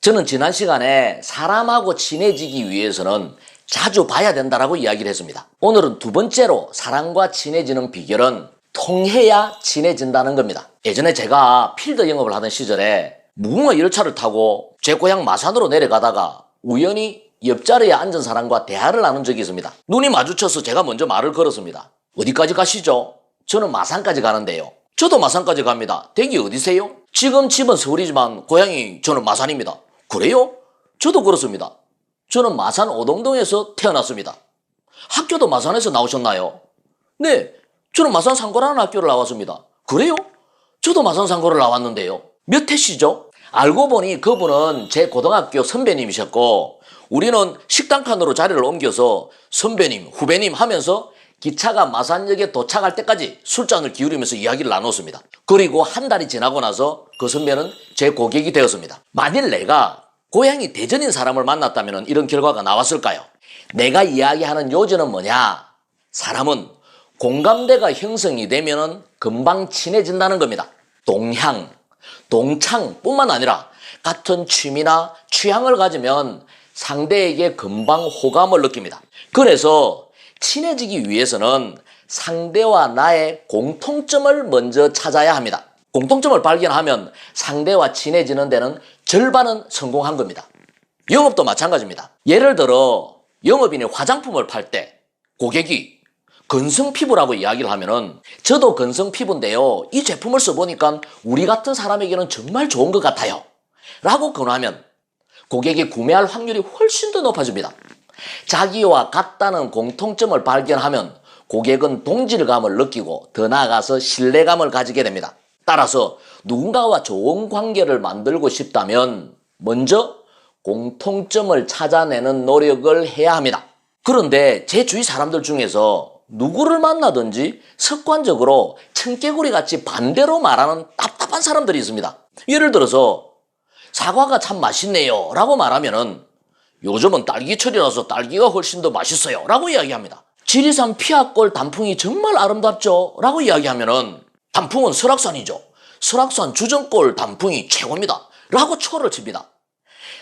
저는 지난 시간에 사람하고 친해지기 위해서는 자주 봐야 된다라고 이야기를 했습니다. 오늘은 두 번째로 사람과 친해지는 비결은 통해야 친해진다는 겁니다. 예전에 제가 필드 영업을 하던 시절에 무궁화 열차를 타고 제 고향 마산으로 내려가다가 우연히 옆자리에 앉은 사람과 대화를 나눈 적이 있습니다. 눈이 마주쳐서 제가 먼저 말을 걸었습니다. 어디까지 가시죠? 저는 마산까지 가는데요. 저도 마산까지 갑니다. 댁이 어디세요? 지금 집은 서울이지만 고향이 저는 마산입니다. 그래요? 저도 그렇습니다. 저는 마산 오동동에서 태어났습니다. 학교도 마산에서 나오셨나요? 네, 저는 마산 상고라는 학교를 나왔습니다. 그래요? 저도 마산 상고를 나왔는데요. 몇 해시죠? 알고 보니 그분은 제 고등학교 선배님이셨고 우리는 식당 칸으로 자리를 옮겨서 선배님, 후배님 하면서 기차가 마산역에 도착할 때까지 술잔을 기울이면서 이야기를 나눴습니다. 그리고 한 달이 지나고 나서 그 선배는 제 고객이 되었습니다. 만일 내가 고향이 대전인 사람을 만났다면 이런 결과가 나왔을까요? 내가 이야기하는 요지는 뭐냐? 사람은 공감대가 형성이 되면은 금방 친해진다는 겁니다. 동향, 동창뿐만 아니라 같은 취미나 취향을 가지면 상대에게 금방 호감을 느낍니다. 그래서 친해지기 위해서는 상대와 나의 공통점을 먼저 찾아야 합니다. 공통점을 발견하면 상대와 친해지는 데는 절반은 성공한 겁니다. 영업도 마찬가지입니다. 예를 들어 영업인이 화장품을 팔 때 고객이 건성 피부라고 이야기를 하면은 저도 건성 피부인데요. 이 제품을 써보니까 우리 같은 사람에게는 정말 좋은 것 같아요. 라고 권하면 고객이 구매할 확률이 훨씬 더 높아집니다. 자기와 같다는 공통점을 발견하면 고객은 동질감을 느끼고 더 나아가서 신뢰감을 가지게 됩니다. 따라서 누군가와 좋은 관계를 만들고 싶다면 먼저 공통점을 찾아내는 노력을 해야 합니다. 그런데 제 주위 사람들 중에서 누구를 만나든지 습관적으로 청개구리 같이 반대로 말하는 답답한 사람들이 있습니다. 예를 들어서 사과가 참 맛있네요 라고 말하면은 요즘은 딸기철이라서 딸기가 훨씬 더 맛있어요 라고 이야기합니다. 지리산 피아골 단풍이 정말 아름답죠 라고 이야기하면은 단풍은 설악산이죠. 설악산 주정골 단풍이 최고입니다. 라고 초를 칩니다.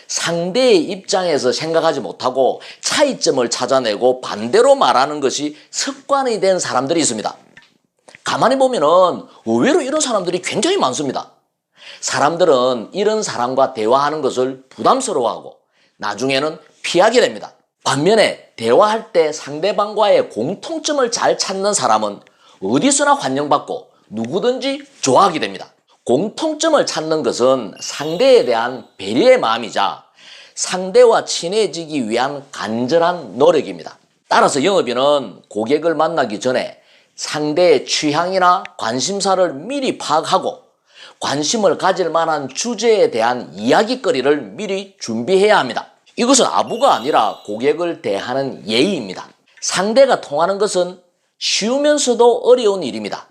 상대의 입장에서 생각하지 못하고 차이점을 찾아내고 반대로 말하는 것이 습관이 된 사람들이 있습니다. 가만히 보면은 의외로 이런 사람들이 굉장히 많습니다. 사람들은 이런 사람과 대화하는 것을 부담스러워하고 나중에는 피하게 됩니다. 반면에 대화할 때 상대방과의 공통점을 잘 찾는 사람은 어디서나 환영받고 누구든지 좋아하게 됩니다. 공통점을 찾는 것은 상대에 대한 배려의 마음이자 상대와 친해지기 위한 간절한 노력입니다. 따라서 영업인은 고객을 만나기 전에 상대의 취향이나 관심사를 미리 파악하고 관심을 가질 만한 주제에 대한 이야기거리를 미리 준비해야 합니다. 이것은 아부가 아니라 고객을 대하는 예의입니다. 상대가 통하는 것은 쉬우면서도 어려운 일입니다.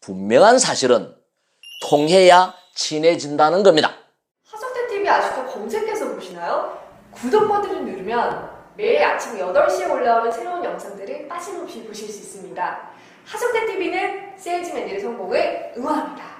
분명한 사실은 통해야 친해진다는 겁니다. 하석대 TV 아직도 검색해서 보시나요? 구독 버튼을 누르면 매일 아침 8시에 올라오는 새로운 영상들을 빠짐없이 보실 수 있습니다. 하석대 TV는 세일즈맨들의 성공을 응원합니다.